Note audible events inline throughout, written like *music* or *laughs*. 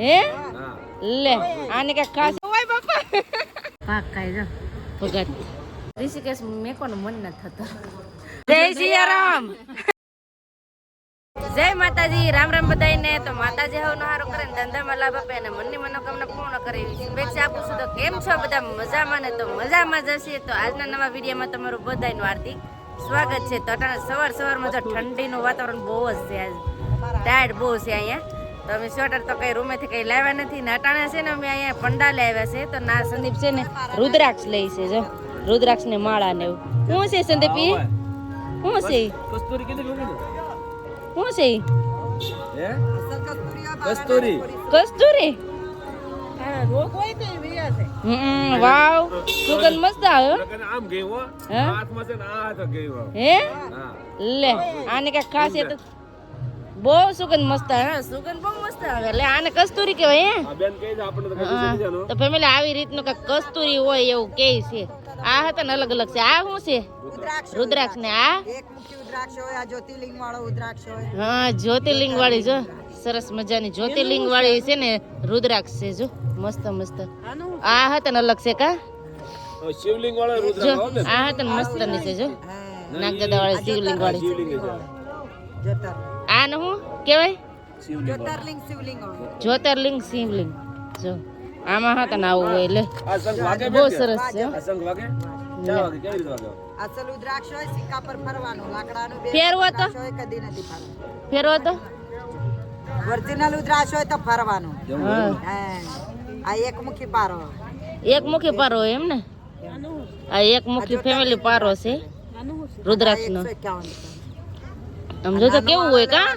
હે? હા લે આને કઈ ખાસ ઓય બાપા. પાક ખાઈ જો ભગત. ઋષિકેશ મેકોનું મન ન થતો. જય સિયારામ. જય માતાજી રામ રામ બધાઈને તો માતાજી હવનો હારો કરે ને ધંધામાં લાભ આપે અને મનની મનોકામના પૂર્ણ કરે એવી શુભેચ્છા આપું છું. તો કેમ છો બધા? મજામાં ને? તો મજામાં જશે તો આજના નવા વિડીયોમાં તમારું બધાનું હાર્દિક સ્વાગત છે. તો અટાણે સવાર સવારમાં જો ઠંડીનું વાતાવરણ બહુ જ છે આજ. ટાયર્ડ બહુ છે અહીંયા. તો અમે સ્વેટર તો કઈ રૂમેથી કઈ લાવ્યા નથી. ને અટાણે છે ને અમે અહીંયા પંડાલે આવ્યા છે. તો ના સંદીપ છે ને રુદ્રાક્ષ લઈ છે જો. રુદ્રાક્ષ ને માળા ને એવું. શું છે સંદીપ એ શું છે શું છે કસ્તુરી કસ્તુરી? હમ વાવ. સુગંધ મસ્ત આવે હો. આમ ગઈ હો. હે? હાથમાં છે ને આ હાથ ગઈ હો. હે? લે આને કઈ ખાસિયત બહુ સુગંધ મસ્ત આવે સુગંધ બહુ મસ્ત આવે. એટલે આને કસ્તુરી કહેવાય હે? બેન કહે છે આપણે તો હા. ફેમિલી આવી રીતનું કઈ કસ્તુરી હોય એવું કે છે. આ હતા ને અલગ અલગ છે. આ શું છે? રુદ્રાક્ષ. ને આ? એક મુખી ઉદ્રાક્ષ હોય આ જ્યોતિર્લિંગ વાળો ઉદ્રાક્ષ હોય. હા જ્યોતિર્લિંગ વાળી જો. સરસ મજાની જ્યોતિર્લિંગ વાળી છે? ને રુદ્રાક્ષ છે જો. મસ્ત મસ્ત. આ હતા ને અલગ છે કા? શિવલિંગ વાળા જો રુદ્રાક્ષ આ હતા ને મસ્તની છે જો. હા. નાગદાદા વાળી શિવલિંગ વાળી છે જ્યોતર શું કેવાય જ્યોતિર્લિંગ શિવલિંગ જ્યોતિર્લિંગ શિવલિંગ. જો આમાં હા તને આવું હોય લે. આ શંખ વાગે બહુ સરસ છે હો. આ શંખ વાગે? ચા વાગે? કેવી રીતે વાગે? અસલ ઉદ્રાક્ષ હોય સિક્કા પર ફરવાનું. લાકડાનું બે ફેરવો તો? ઉદ્રાક્ષ હોય કદી નથી ફરવાનું. ફેરવો તો. ઓરિજિનલ ઉદ્રાક્ષ હોય તો ફરવાનું. આ એક મુખી પારો એક મુખી પારો એમ ને? આ એક મુખી ફેમિલી પારો છે. રુદ્રાક્ષ નો એકસો એકાવન રૂપિયા. આમ જો તો કેવું હોય કા?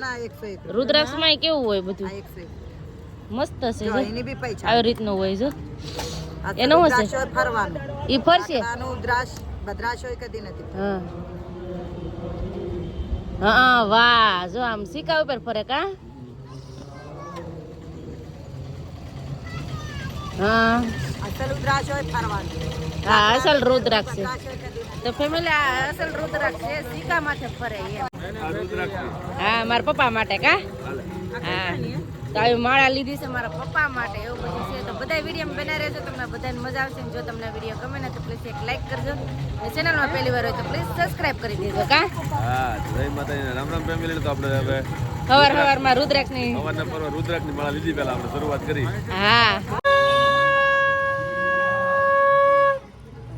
રુદ્રાક્ષમાં કેવું હોય બધું? મસ્ત છે જો આવી રીતનું હોય જો. એનો છે? ફરવાનું. ઈ ફરશે. હા. હા વાહ. જો આમ સિક્કા ઉપર ફરે કા? હા. અસલ ઉદ્રાક્ષ હા અસલ રુદ્રાક્ષ છે. તો ફેમિલી આ અસલ રુદ્રાક્ષ છે સિક્કા માથે ફરે. હા મારા પપ્પા માટે કા? હા. તો આવી માળા લીધી છે મારા પપ્પા માટે એવું બધું છે. તો બધા વીડિયો બના રહેજો તમને બધાને મજા આવશે. જો તમને વીડિયો ગમે ને તો પ્લીઝ એક લાઈક કરજો. અને ચેનલમાં પહેલી વાર હોય તો પ્લીઝ સબસ્ક્રાઇબ કરી દેજો કા? હા જય માતાજી. રામ રામ ફેમિલી તો આપણે હવે હવાર હવારમાં રુદ્રાક્ષની સવારના પર્વ રુદ્રાક્ષની માળા લીધી પહેલા આપણે શરૂઆત કરી. હા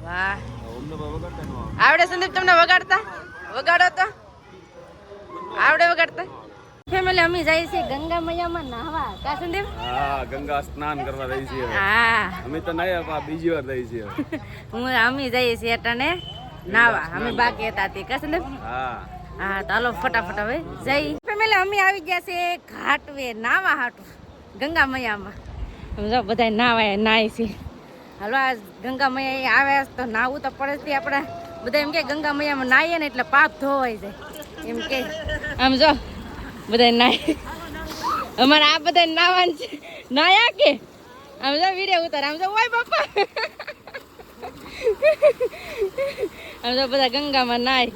વાહ ઓમને બાબા કરતા નો આવે. આવડે સંદીપ તમને વગાડતા? વગાડો તો. આવડે વગાડતા? ફેમિલી અમે જઈએ છીએ ગંગા મૈયામાં નાહવા. કા સંદીપ? હા ગંગા સ્નાન કરવા જઈએ છીએ હા. અમે તો નહીં આપા બીજી વાર જઈએ છીએ હું અમે જઈએ છીએ અટાણે નાહવા. અમે બાકી હતા તે. કા સંદીપ? હા. હા તો હાલો ફટાફટ હવે જઈ. ફેમિલી અમે આવી ગયા છે ઘાટવે નાવા હાટું ગંગા મૈયામાં સમજો બધા નાવા નાય છે હાલો આ ગંગા મૈયા આવે તો નાવું તો પડે જ તે આપણે. બધા એમ કે ગંગા મૈયામાં નાહીએ ને એટલે પાપ ધોવાઈ જાય. એમ કે. આમ જો બધા નાય અમારે આ બધા નાવાનું છે. નાયા કે? આમ જો વીડિયો ઉતાર. આમ જો ઓય બાપા. આમ જો બધા ગંગામાં નાય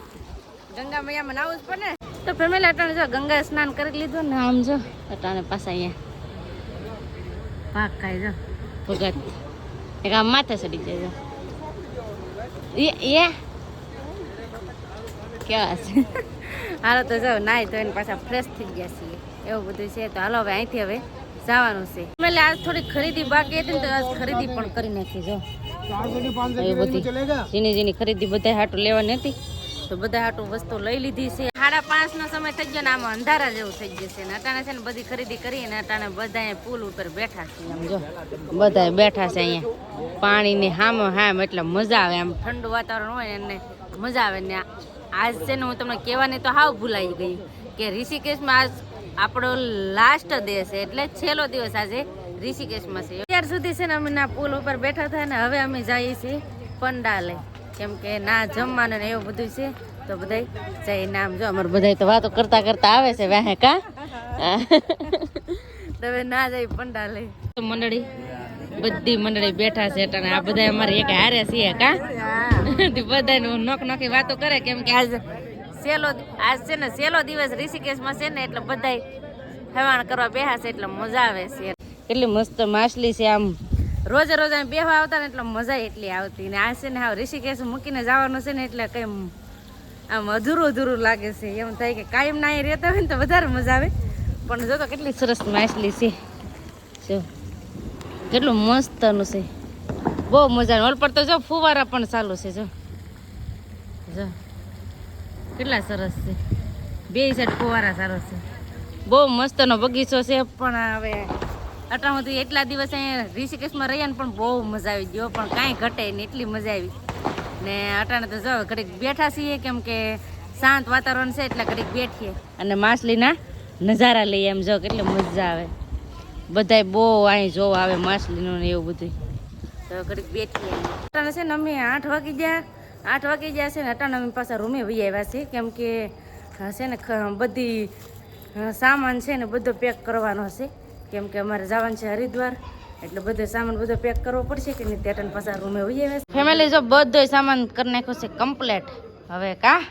ગંગા મૈયામાં નાવું જ પડે તો ફેમિલી અટાણે જો ગંગા સ્નાન કરી લીધું ને આમ જો. અટાણે પાછા અહીંયા. પાક ખાઈ જો. ભગત. એક આમ માથે ચડી જાય જો. એ કેવા છે? હાલો તો જો નાઈ ધોઈને પાછા ફ્રેશ થઈ ગયા છીએ. એવું બધું છે તો હાલો હવે અહીંથી હવે જવાનું છે. એટલે આજ થોડી ખરીદી બાકી હતી ને તો આજ ખરીદી પણ કરી નાખી જો. એ બધી ખરીદી બધા હાટું લેવાની હતી. તો બધા હાટું વસ્તુ લઈ લીધી છે. સાડા પાંચ નો સમય થઈ ગયો ને આમાં અંધારા જેવું થઈ જશે ને અટાણે છે ને બધી ખરીદી કરી ને અટાણે બધા પુલ ઉપર બેઠા છે આમ જો. બધા બેઠા છે અહીંયા. પાણીની હામો હામ એટલે મજા આવે. આમ ઠંડુ વાતાવરણ હોય ને મજા આવે ને આજ છે ને હું તમને કહેવાની તો હાવ ભૂલાઈ ગઈ કે ઋષિકેશમાં આજ આપણો લાસ્ટ ડે છે, એટલે છેલ્લો દિવસ આજે ઋષિકેશમાં છે. અત્યાર સુધી છે ને અમે ના પુલ ઉપર બેઠા હતા ને હવે અમે જઈએ છીએ પંડાલે. કેમ કે ના જમવાનું ને એવું બધું છે, તો બધાય જય નામ જો, અમારે બધાય તો વાતો કરતા કરતા આવે છે, વાહે કા? તમે ના જાય પંડાલે. મંડળી બધી મંડળી બેઠા છે અને આ બધા અમારે એક હારે છીએ કા? *laughs* બધા નોક નોખી વાતો કરે કેમ કે આજ સેલો આજ છે ને સેલો દિવસ ઋષિકેશમાં છે ને એટલે બધાય હેવાણ કરવા બેહા છે એટલે મજા આવે છે. કેટલી મસ્ત માછલી છે આમ. રોજે રોજ આમ બેહવા આવતા ને એટલે મજા એટલી આવતી ને આ છે ને હા ઋષિકેશ મૂકીને જવાનું છે ને એટલે કંઈ આમ અધૂરું અધૂરું લાગે છે. એમ થાય કે કાયમ ના અહીં રહેતા હોય ને તો વધારે મજા આવે. પણ જો તો કેટલી સરસ માછલી છે. જો. કેટલું મસ્તનું છે. બહુ મજા ઓલ પર તો જો ફુવારા પણ ચાલુ છે, જો. જો. કેટલા સરસ છે. બે સાઈડ ફુવારા સરસ છે. બહુ મસ્તનો બગીચો છે, પણ હવે અટાણુંથી એટલા દિવસ અહીંયા ઋષિકેશમાં રહ્યા ને પણ બહુ મજા આવી ગયો પણ કાંઈ ઘટે નહીં, એટલી મજા આવી. ને અટાણે તો જો, ઘડીક બેઠા છીએ, કેમ કે શાંત વાતાવરણ છે, એટલે ઘડીક બેઠીએ. અને માછલીના નજારા લઈએ એમ જો, કેટલી મજા આવે. બધાય બહુ અહીં જોવા આવે માછલીનું ને એવું બધું તો ઘડીક બેઠી અટાણે છે ને અમે આઠ વાગી ગયા. આઠ વાગી ગયા છે ને અટાણે અમે પાછા રૂમે વહી આવ્યા છે કેમ કે છે ને બધી સામાન છે ને બધો પેક કરવાનો હશે કેમ કે અમારે જવાનું છે હરિદ્વાર. એટલે બધો સામાન બધો પેક કરવો પડશે કે નહીં ત્યાં પાછા રૂમે વહી આવ્યા ફેમિલી જો બધો સામાન કરી નાખ્યો છે કમ્પ્લેટ હવે કા?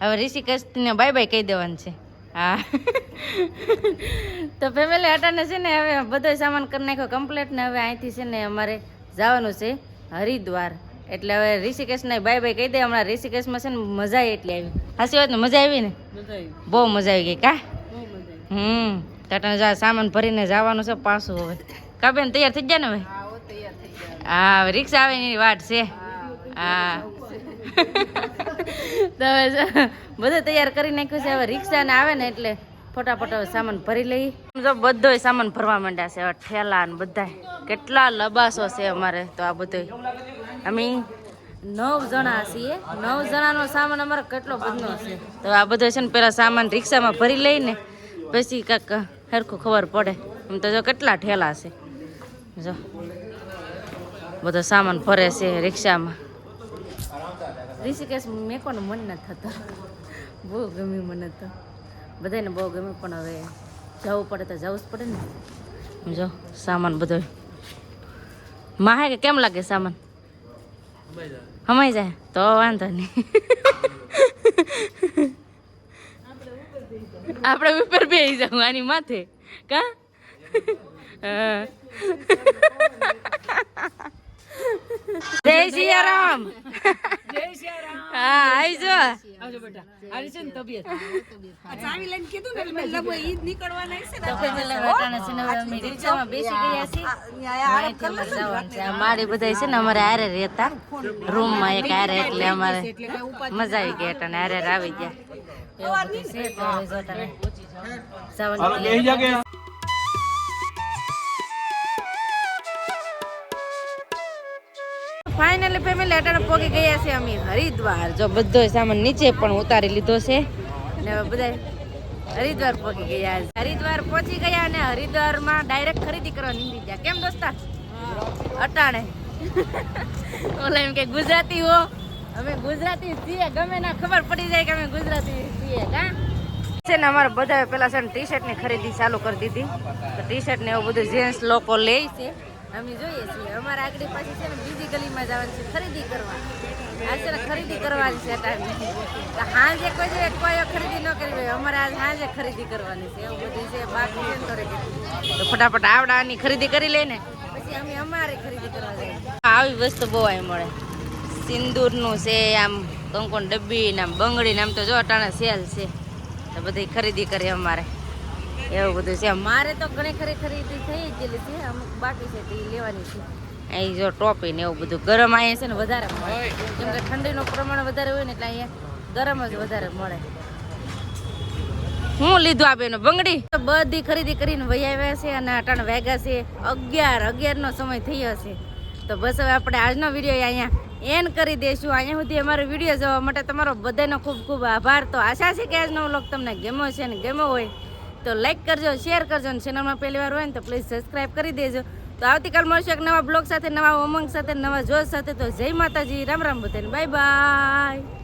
હવે ઋષિકેશને બાય બાય કહી દેવાનું છે. હા. તો ફેમિલી અટાને છે ને હવે બધો સામાન કરી નાખ્યો કમ્પ્લેટ ને હવે અહીંથી છે ને અમારે જવાનું છે હરિદ્વાર. એટલે હવે ઋષિકેશને બાય બાય કહી દે હમણાં ઋષિકેશમાં છે ને મજા એટલી આવી. હાસી વાત ને મજા આવી ને? બહુ મજા આવી ગઈ કા? હમ ટાટા જા સામાન ભરીને જવાનું છે પાછું હવે. કા બેન તૈયાર થઈ ગયા ને હવે? હા રિક્ષા આવે એની વાટ છે. હા તો બધું તૈયાર કરી નાખ્યું છે. હવે રિક્ષા ને આવે ને એટલે ફટાફટ હવે સામાન ભરી લઈ જો બધો સામાન ભરવા માંડ્યા છે. હવે ઠેલા ને બધા કેટલા લબાસો છે અમારે તો આ બધો અમે નવ જણા છીએ. નવ જણાનો સામાન અમારે કેટલો બધો છે. તો આ બધો છે ને પેલા સામાન રિક્ષામાં ભરી લઈને પછી કાંક સરખું ખબર પડે. એમ તો જો કેટલા ઠેલા છે. જો બધો સામાન ભરે છે રિક્ષામાં. ઋષિકેશ મેકોનું મન ન થતો. બહુ ગમ્યું મને તો. બધાને બહુ ગમ્યું, પણ હવે જવું પડે તો જવું જ પડે ને. જો સામાન બધો. માહે કે કેમ લાગે સામાન? હમાઈ જાય, તો વાંધો નહીં. આપણે ઉપર બે જાઉં, આની માથે. કા. જય સિયારામ. હા આવીજો. મારી બધા છે ને અમારે હારે રહેતા. રૂમમાં એક હારે એટલે અમારે મજા આવી ગઈ એટલે હારે આવી ગયા. એવું છે તો ફાઇનલી ફેમિલી અટાણે પોગી ગયા છે અમે હરિદ્વાર. જો બધો સામાન નીચે પણ ઉતારી લીધો છે. ને બધા હરિદ્વાર પહોંચી ગયા છે. હરિદ્વાર પહોંચી ગયા અને હરિદ્વારમાં ડાયરેક્ટ ખરીદી કરવા નીકળી ગયા કેમ દોસ્તા? અટાણે. ઓલા એમ કે ગુજરાતી હો. અમે ગુજરાતી છીએ. ગમે ના ખબર પડી જાય કે અમે ગુજરાતી છીએ કા? છે ને અમારે બધા પેલા છે ને ટી શર્ટની ખરીદી ચાલુ કરી દીધી. તો ટી શર્ટ ને એવું બધું જેન્ટ્સ લોકો લે છે. અમે જોઈએ છીએ. અમારે આગળ પાછી છે ને બીજી ગલીમાં જવાનું છે ખરીદી કરવા. આ છે ને ખરીદી કરવાની છે તો હાંજે કોઈ છે કોઈ ખરીદી ન કરવી હોય. અમારે આજ હાંજે ખરીદી કરવાની છે. એવું બધું છે બાકી છે ને તો ફટાફટ આવડાની ખરીદી કરી લઈને પછી અમે અમારે ખરીદી કરવા જઈએ. આવી વસ્તુ બહુ આવી મળે. સિંદૂરનું છે આમ કંકોણ ડબ્બી ને આમ બંગડી ને આમ તો જો અટાણે સેલ છે. તો બધી ખરીદી કરી અમારે. એવું બધું છે. મારે તો ઘણી ખરી ખરીદી થઈ જ ગયેલી છે. અમુક બાકી છે તે લેવાની છે. અહીં જો ટોપી ને એવું બધું. ગરમ અહીંયા છે ને વધારે મળે. કેમ કે ઠંડીનું પ્રમાણ વધારે હોય ને એટલે અહીંયા ગરમ જ વધારે મળે. હું લીધું આ બેનો બંગડી? બધી ખરીદી કરીને વહી આવ્યા છે અને અટાણ વાગ્યા છે. અગિયાર. અગિયારનો સમય થયો છે. તો બસ હવે આપણે આજનો વીડિયો અહીંયા એન કરી દઈશું. અહીંયા સુધી અમારો વીડિયો જોવા માટે તમારો બધાનો ખૂબ ખૂબ આભાર. તો આશા છે કે આજનો વ્લોગ તમને ગેમો છે ને ગેમો હોય તો લાઈક કરજો શેર કરજો અને ચેનલમાં પહેલી વાર હોય ને તો પ્લીઝ સબસ્ક્રાઈબ કરી દેજો. તો આવતીકાલ મળશું એક નવા બ્લોગ સાથે, નવા ઉમંગ સાથે, નવા જોશ સાથે. તો જય માતાજી, રામ રામ બધાને. Bye bye